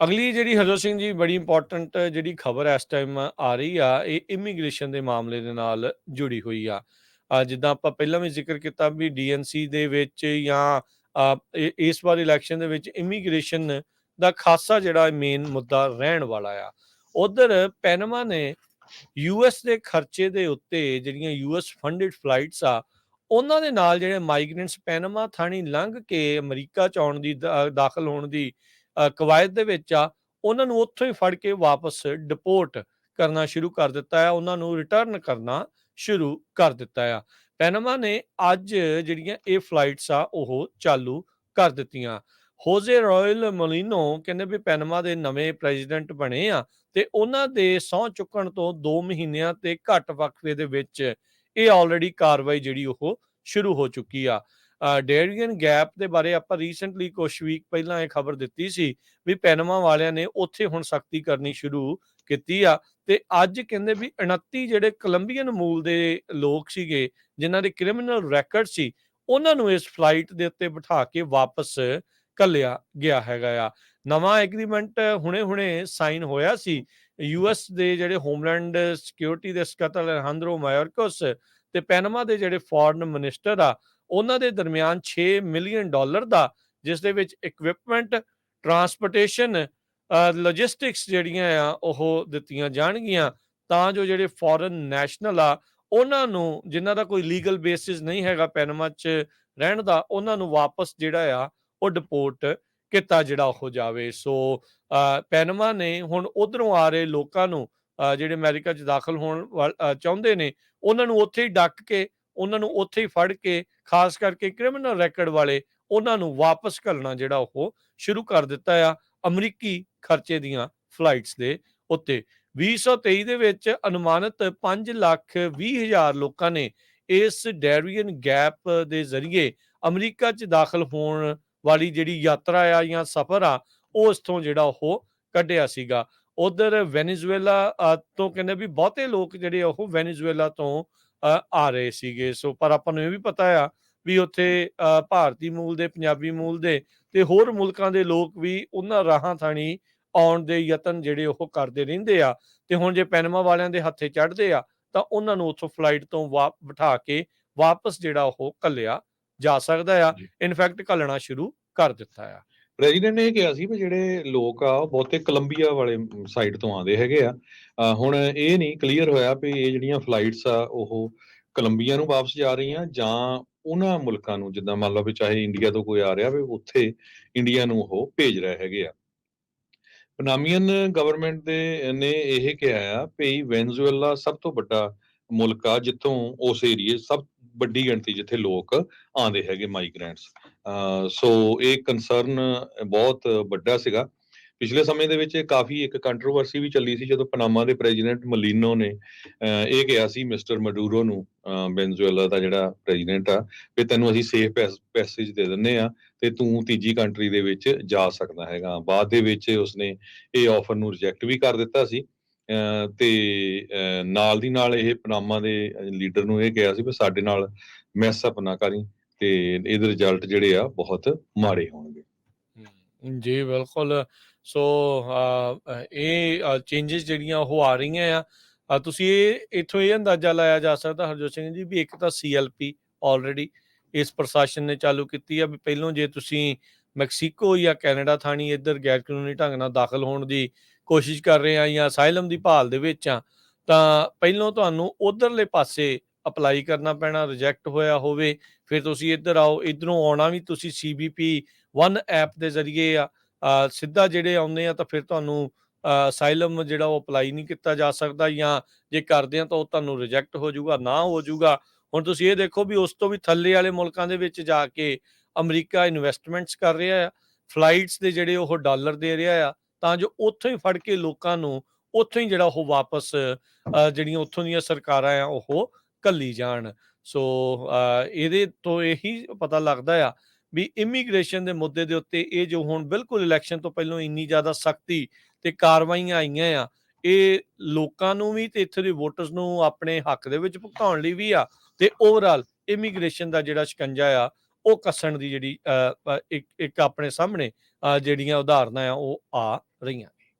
ਅਗਲੀ ਜਿਹੜੀ ਹਰਜੋਤ ਸਿੰਘ ਜੀ ਬੜੀ ਇੰਪੋਰਟੈਂਟ ਜਿਹੜੀ ਖਬਰ ਇਸ ਟਾਈਮ ਆ ਰਹੀ ਆ, ਇਹ ਇਮੀਗ੍ਰੇਸ਼ਨ ਦੇ ਮਾਮਲੇ ਦੇ ਨਾਲ ਜੁੜੀ ਹੋਈ ਆ। ਜਿੱਦਾਂ ਆਪਾਂ ਪਹਿਲਾਂ ਵੀ ਜ਼ਿਕਰ ਕੀਤਾ ਵੀ ਡੀਐਨਸੀ ਦੇ ਵਿੱਚ ਜਾਂ ਇਸ ਵਾਰ ਇਲੈਕਸ਼ਨ ਦੇ ਵਿੱਚ ਇਮੀਗ੍ਰੇਸ਼ਨ ਦਾ ਖਾਸਾ ਜਿਹੜਾ ਮੇਨ ਮੁੱਦਾ ਰਹਿਣ ਵਾਲਾ ਆ। ਉਧਰ ਪੈਨਮਾ ਨੇ ਯੂਐਸ ਦੇ ਖਰਚੇ ਦੇ ਉੱਤੇ ਜਿਹੜੀਆਂ ਯੂਐਸ ਫੰਡਡ ਫਲਾਈਟਸ ਆ, ਉਹਨਾਂ ਦੇ ਨਾਲ ਜਿਹੜੇ ਮਾਈਗ੍ਰੈਂਟਸ ਪੈਨਮਾ ਥਾਣੀ ਲੰਘ ਕੇ ਅਮਰੀਕਾ ਚ ਆਉਣ ਦੀ ਦਾ- ਦਾਖਲ ਹੋਣ ਦੀ ਕਵਾਇਦ ਦੇ ਵਿੱਚ ਆ, ਉਹਨਾਂ ਨੂੰ ਉੱਥੋਂ ਹੀ ਫੜ ਕੇ ਵਾਪਸ ਡਿਪੋਰਟ ਕਰਨਾ ਸ਼ੁਰੂ ਕਰ ਦਿੱਤਾ ਹੈ, ਉਹਨਾਂ ਨੂੰ ਰਿਟਰਨ ਕਰਨਾ ਸ਼ੁਰੂ ਕਰ ਦਿੱਤਾ ਆ ਪੈਨਮਾ ਨੇ ਅੱਜ ਜਿਹੜੀਆਂ ਇਹ ਫਲਾਈਟਸ ਆ, ਉਹ ਚਾਲੂ ਕਰ ਦਿੱਤੀਆਂ। ਹੋਜ਼ੇ ਰਾਇਲ ਮੋਲਿਨੋ ਕਹਿੰਦੇ ਵੀ ਪੈਨਮਾ ਦੇ ਨਵੇਂ ਪ੍ਰੈਜ਼ੀਡੈਂਟ ਬਣੇ ਆ ਤੇ ਉਹਨਾਂ ਦੇ ਸਹੁੰ ਚੁੱਕਣ ਤੋਂ 2 ਮਹੀਨਿਆਂ ਤੇ ਘੱਟ ਵਕਫੇ ਦੇ ਵਿੱਚ ਇਹ ਆਲਰੇਡੀ ਕਾਰਵਾਈ ਜਿਹੜੀ ਉਹ ਸ਼ੁਰੂ ਹੋ ਚੁੱਕੀ ਆ। ਡੇਰੀਅਨ ਗੈਪ ਦੇ ਬਾਰੇ ਆਪਾਂ ਰੀਸੈਂਟਲੀ ਕੁਝ ਵੀਕ ਪਹਿਲਾਂ ਇਹ ਖਬਰ ਦਿੱਤੀ ਸੀ ਵੀ ਪੈਨਮਾ ਵਾਲਿਆਂ ਨੇ ਉੱਥੇ ਹੁਣ ਸਖਤੀ ਕਰਨੀ ਸ਼ੁਰੂ ਕੀਤੀ ਆ ਤੇ ਅੱਜ ਕਹਿੰਦੇ ਵੀ 29 ਜਿਹੜੇ ਕੋਲੰਬੀਅਨ ਮੂਲ ਦੇ ਲੋਕ ਸੀਗੇ, ਜਿਨ੍ਹਾਂ ਦੇ ਕ੍ਰਿਮੀਨਲ ਰੈਕੋਰਡ ਸੀ, ਉਹਨਾਂ ਨੂੰ ਇਸ ਫਲਾਈਟ ਦੇ ਉੱਤੇ ਬਿਠਾ ਕੇ ਵਾਪਸ ਕੱਲਿਆ ਗਿਆ ਹੈਗਾ ਆ। ਨਵਾਂ ਐਗਰੀਮੈਂਟ ਹੁਣੇ-ਹੁਣੇ ਸਾਈਨ ਹੋਇਆ ਸੀ। ਯੂਐਸ ਦੇ ਜਿਹੜੇ ਹੋਮਲੈਂਡ ਸਿਕਿਉਰਿਟੀ ਦੇ ਸਕੱਤਰ ਅਲੈਹਾਂਦਰੋ ਮਾਇਰਕਸ ਤੇ ਪੈਨਮਾ ਦੇ ਜਿਹੜੇ ਫੋਰਨ ਮਿਨਿਸਟਰ ਆ ਉਹਨਾਂ ਦੇ ਦਰਮਿਆਨ 6 ਮਿਲੀਅਨ ਡਾਲਰ ਦਾ, ਜਿਸ ਦੇ ਵਿੱਚ ਇਕਵਿਪਮੈਂਟ ਟਰਾਂਸਪੋਰਟੇਸ਼ਨ ਲੌਜਿਸਟਿਕਸ ਜਿਹੜੀਆਂ ਆ, ਉਹ ਦਿੱਤੀਆਂ ਜਾਣਗੀਆਂ। ਤਾਂ ਜੋ ਜਿਹੜੇ ਫੋਰਨ ਨੈਸ਼ਨਲ ਆ, ਉਹਨਾਂ ਨੂੰ, ਜਿਨ੍ਹਾਂ ਦਾ ਕੋਈ ਲੀਗਲ ਬੇਸਿਸ ਨਹੀਂ ਹੈਗਾ ਪੈਨਮਾ 'ਚ ਰਹਿਣ ਦਾ, ਉਹਨਾਂ ਨੂੰ ਵਾਪਸ ਜਿਹੜਾ ਆ, ਉਹ ਡਿਪੋਰਟ ਕੀਤਾ ਜਿਹੜਾ ਉਹ ਜਾਵੇ। ਸੋ ਪੈਨਮਾ ਨੇ ਹੁਣ ਉਧਰੋਂ ਆ ਰਹੇ ਲੋਕਾਂ ਨੂੰ ਜਿਹੜੇ ਅਮਰੀਕਾ 'ਚ ਦਾਖਲ ਹੋਣ ਵਾਲ- ਚਾਹੁੰਦੇ ਨੇ, ਉਹਨਾਂ ਨੂੰ ਉੱਥੇ ਹੀ ਡੱਕ ਕੇ ਉਹਨਾਂ ਨੂੰ ਉੱਥੇ ਹੀ ਫੜ ਕੇ, ਖਾਸ ਕਰਕੇ ਕ੍ਰਿਮੀਨਲ ਰੈਕੋਰਡ ਵਾਲੇ, ਉਹਨਾਂ ਨੂੰ ਵਾਪਸ ਘੱਲਣਾ ਜਿਹੜਾ ਉਹ ਸ਼ੁਰੂ ਕਰ ਦਿੱਤਾ ਆ ਅਮਰੀਕੀ ਖਰਚੇ ਦੀਆਂ ਫਲਾਈਟਸ ਦੇ ਉੱਤੇ। 2023 ਦੇ ਵਿੱਚ ਅਨੁਮਾਨਿਤ 5 ਲੱਖ 20 ਹਜ਼ਾਰ ਲੋਕਾਂ ਨੇ ਇਸ ਡੈਰੀਅਨ ਗੈਪ ਦੇ ਜ਼ਰੀਏ ਅਮਰੀਕਾ 'ਚ ਦਾਖਲ ਹੋਣ ਵਾਲੀ ਜਿਹੜੀ ਯਾਤਰਾ ਆ ਜਾਂ ਸਫ਼ਰ ਆ ਉਹ ਇਸ ਤੋਂ ਜਿਹੜਾ ਉਹ ਕੱਢਿਆ ਸੀਗਾ। ਉਧਰ ਵੈਨੇਜ਼ੁਏਲਾ ਤੋਂ ਕਹਿੰਦੇ ਵੀ ਬਹੁਤੇ ਲੋਕ ਜਿਹੜੇ ਉਹ ਵੈਨੇਜ਼ੁਏਲਾ ਤੋਂ ਆ ਰਹੇ ਸੀਗੇ। ਸੋ ਪਰ ਆਪਾਂ ਨੂੰ ਇਹ ਵੀ ਪਤਾ ਆ ਵੀ ਉੱਥੇ ਭਾਰਤੀ ਮੂਲ ਦੇ ਪੰਜਾਬੀ ਮੂਲ ਦੇ ਤੇ ਹੋਰ ਮੁਲਕਾਂ ਦੇ ਲੋਕ ਵੀ ਉਹਨਾਂ ਰਾਹਾਂ ਥਾਣੀ ਆਉਣ ਦੇ ਯਤਨ ਜਿਹੜੇ ਉਹ ਕਰਦੇ ਰਹਿੰਦੇ ਆ। ਤੇ ਹੁਣ ਜੇ ਪੈਨਮਾ ਵਾਲਿਆਂ ਦੇ ਹੱਥੇ ਚੜ੍ਹਦੇ ਆ ਤਾਂ ਉਹਨਾਂ ਨੂੰ ਉੱਥੋਂ ਫਲਾਈਟ ਤੋਂ ਬਿਠਾ ਕੇ ਵਾਪਸ ਜਿਹੜਾ ਉਹ ਕੱਲਿਆ ਜਾ ਸਕਦਾ ਆ। ਇਨਫੈਕਟ ਕੱਲਣਾ ਸ਼ੁਰੂ ਕਰ ਦਿੱਤਾ ਆ। ਪ੍ਰੈਜ਼ੀਡੈਂਟ ਨੇ ਇਹ ਕਿਹਾ ਸੀ ਵੀ ਜਿਹੜੇ ਲੋਕ ਆ, ਉਹ ਬਹੁਤੇ ਕੋਲੰਬੀਆ ਵਾਲੇ ਸਾਈਡ ਤੋਂ ਆਉਂਦੇ ਹੈਗੇ ਆ। ਹੁਣ ਇਹ ਨਹੀਂ ਕਲੀਅਰ ਹੋਇਆ ਵੀ ਇਹ ਜਿਹੜੀਆਂ ਫਲਾਈਟਸ ਆ, ਉਹ ਕੋਲੰਬੀਆ ਨੂੰ ਵਾਪਸ ਜਾ ਰਹੀਆਂ ਜਾਂ ਉਹਨਾਂ ਮੁਲਕਾਂ ਨੂੰ, ਜਿੱਦਾਂ ਮੰਨ ਲਓ ਵੀ ਚਾਹੇ ਇੰਡੀਆ ਤੋਂ ਕੋਈ ਆ ਰਿਹਾ ਵੀ ਉੱਥੇ ਇੰਡੀਆ ਨੂੰ ਉਹ ਭੇਜ ਰਹੇ ਹੈਗੇ ਆ। ਪਨਾਮੀਅਨ ਗਵਰਨਮੈਂਟ ਦੇ ਨੇ ਇਹ ਕਿਹਾ ਆ ਵੀ ਵੈਨਜ਼ੂਏਲਾ ਸਭ ਤੋਂ ਵੱਡਾ ਮੁਲਕ ਆ, ਜਿੱਥੋਂ ਉਸ ਏਰੀਏ ਸਭ ਵੱਡੀ ਗਿਣਤੀ ਜਿੱਥੇ ਲੋਕ ਆਉਂਦੇ ਹੈਗੇ ਮਾਈਗ੍ਰੈਂਟਸ ਸੋ ਇਹ ਕੰਸਰਨ ਬਹੁਤ ਵੱਡਾ ਸੀਗਾ। ਪਿਛਲੇ ਸਮੇਂ ਦੇ ਵਿੱਚ ਇਹ ਕਾਫੀ ਇੱਕ ਕੰਟਰੋਵਰਸੀ ਵੀ ਚੱਲੀ ਸੀ ਜਦੋਂ ਪਨਾਮਾ ਦੇ ਪ੍ਰੈਜ਼ੀਡੈਂਟ ਮਲੀਨੋ ਨੇ ਇਹ ਕਿਹਾ ਸੀ ਮਿਸਟਰ ਮਡੂਰੋ ਨੂੰ ਵੈਨਜ਼ੂਏਲਾ ਦਾ ਜਿਹੜਾ ਪ੍ਰੈਜ਼ੀਡੈਂਟ ਆ, ਵੀ ਤੈਨੂੰ ਅਸੀਂ ਸੇਫ ਪੈਸੇਜ ਦੇ ਦਿੰਨੇ ਆ ਤੇ ਤੂੰ ਤੀਜੀ ਕੰਟਰੀ ਦੇ ਵਿੱਚ ਜਾ ਸਕਦਾ ਹੈਗਾ। ਬਾਅਦ ਦੇ ਵਿੱਚ ਉਸਨੇ ਇਹ ਆਫਰ ਨੂੰ ਰਿਜੈਕਟ ਵੀ ਕਰ ਦਿੱਤਾ ਸੀ। ਤੇ ਨਾਲ ਦੀ ਨਾਲ ਇਹ ਪਨਾਮਾ ਦੇ ਲੀਡਰ ਨੂੰ ਇਹ ਕਿਹਾ ਸੀ ਵੀ ਸਾਡੇ ਨਾਲ ਮੈਸ ਅਪ ਨਾ ਕਰੀ ਤੇ ਇਹਦੇ ਰਿਜ਼ਲਟ ਜਿਹੜੇ ਆ ਬਹੁਤ ਮਾੜੇ ਹੋਣਗੇ। ਜੀ ਬਿਲਕੁਲ। ਸੋ ਇਹ ਚੇਂਜਸ ਜਿਹੜੀਆਂ ਉਹ ਆ ਰਹੀਆਂ ਆ। ਤੁਸੀਂ ਇਹ, ਇਥੋਂ ਇਹ ਅੰਦਾਜ਼ਾ ਲਾਇਆ ਜਾ ਸਕਦਾ ਹਰਜੋਤ ਸਿੰਘ ਜੀ ਵੀ ਇੱਕ ਤਾਂ ਸੀਐਲਪੀ ਆਲਰੇਡੀ ਇਸ ਪ੍ਰਸ਼ਾਸਨ ਨੇ ਚਾਲੂ ਕੀਤੀ ਆ ਵੀ ਪਹਿਲੋਂ ਜੇ ਤੁਸੀਂ ਮੈਕਸੀਕੋ ਜਾਂ ਕੈਨੇਡਾ ਥਾਣੀ ਇੱਧਰ ਗੈਰ ਕਾਨੂੰਨੀ ਢੰਗ ਨਾਲ ਦਾਖਲ ਹੋਣ ਦੀ ਕੋਸ਼ਿਸ਼ ਕਰ ਰਹੇ ਆ ਜਾਂ ਅਸਾਈਲਮ ਦੀ ਭਾਲ ਦੇ ਵਿੱਚ ਆ ਤਾਂ ਪਹਿਲੋਂ ਤੁਹਾਨੂੰ ਉਧਰਲੇ ਪਾਸੇ ਅਪਲਾਈ ਕਰਨਾ ਪੈਣਾ ਰਿਜੈਕਟ ਹੋਇਆ ਹੋਵੇ, ਫਿਰ ਤੁਸੀਂ ਇੱਧਰ ਆਓ, ਇਧਰੋਂ ਆਉਣਾ ਵੀ ਤੁਸੀਂ ਸੀਬੀਪੀ 1 ਐਪ ਦੇ ਜ਼ਰੀਏ ਆ ਸਿੱਧਾ ਜਿਹੜੇ ਆਉਂਦੇ ਆ ਤਾਂ ਫਿਰ ਤੁਹਾਨੂੰ ਅਸਾਈਲਮ ਜਿਹੜਾ ਉਹ ਅਪਲਾਈ ਨਹੀਂ ਕੀਤਾ ਜਾ ਸਕਦਾ ਜਾਂ ਜੇ ਕਰਦੇ ਆ ਤਾਂ ਉਹ ਤੁਹਾਨੂੰ ਰਿਜੈਕਟ ਹੋ ਜਾਊਗਾ, ਨਾ ਹੋ ਜਾਊਗਾ। ਹੁਣ ਤੁਸੀਂ ਇਹ ਦੇਖੋ ਵੀ ਉਸ ਤੋਂ ਵੀ ਥੱਲੇ ਵਾਲੇ ਮੁਲਕਾਂ ਦੇ ਵਿੱਚ ਜਾ ਕੇ ਅਮਰੀਕਾ ਇਨਵੈਸਟਮੈਂਟਸ ਕਰ ਰਿਹਾ ਆ ਫਲਾਈਟਸ ਦੇ ਜਿਹੜੇ ਉਹ ਡਾਲਰ ਦੇ ਰਿਹਾ ਆ ਤਾਂ ਜੋ ਉੱਥੋਂ ਹੀ ਫੜ ਕੇ ਲੋਕਾਂ ਨੂੰ ਉੱਥੋਂ ਹੀ ਜਿਹੜਾ ਉਹ ਵਾਪਸ ਜਿਹੜੀਆਂ ਉੱਥੋਂ ਦੀਆਂ ਸਰਕਾਰਾਂ ਆ ਉਹ ਕੱਲੀ ਜਾਣ। ਸੋ ਇਹਦੇ ਤੋਂ ਇਹੀ ਪਤਾ ਲੱਗਦਾ ਆ ਵੀ ਇਮੀਗ੍ਰੇਸ਼ਨ ਦੇ ਮੁੱਦੇ ਦੇ ਉੱਤੇ ਇਹ ਜੋ ਹੁਣ ਬਿਲਕੁਲ ਇਲੈਕਸ਼ਨ ਤੋਂ ਪਹਿਲਾਂ ਇੰਨੀ ਜ਼ਿਆਦਾ ਸਖਤੀ ਤੇ ਕਾਰਵਾਈਆਂ ਆਈਆਂ ਆ ਇਹ ਲੋਕਾਂ ਨੂੰ ਵੀ ਤੇ ਇੱਥੇ ਦੇ ਵੋਟਰਸ ਨੂੰ ਆਪਣੇ ਹੱਕ ਦੇ ਵਿੱਚ ਭੁਗਤਾਉਣ ਲਈ ਵੀ ਆ ਤੇ ਓਵਰਆਲ ਇਮੀਗ੍ਰੇਸ਼ਨ ਦਾ ਜਿਹੜਾ ਸ਼ਿਕੰਜਾ ਆ ਉਹ ਕੱਸਣ ਦੀ ਜਿਹੜੀ ਅ, ਇੱਕ ਆਪਣੇ ਸਾਹਮਣੇ ਜਿਹੜੀਆਂ ਉਦਾਹਰਨਾਂ ਆ ਉਹ ਆ ਰਹੀਆਂ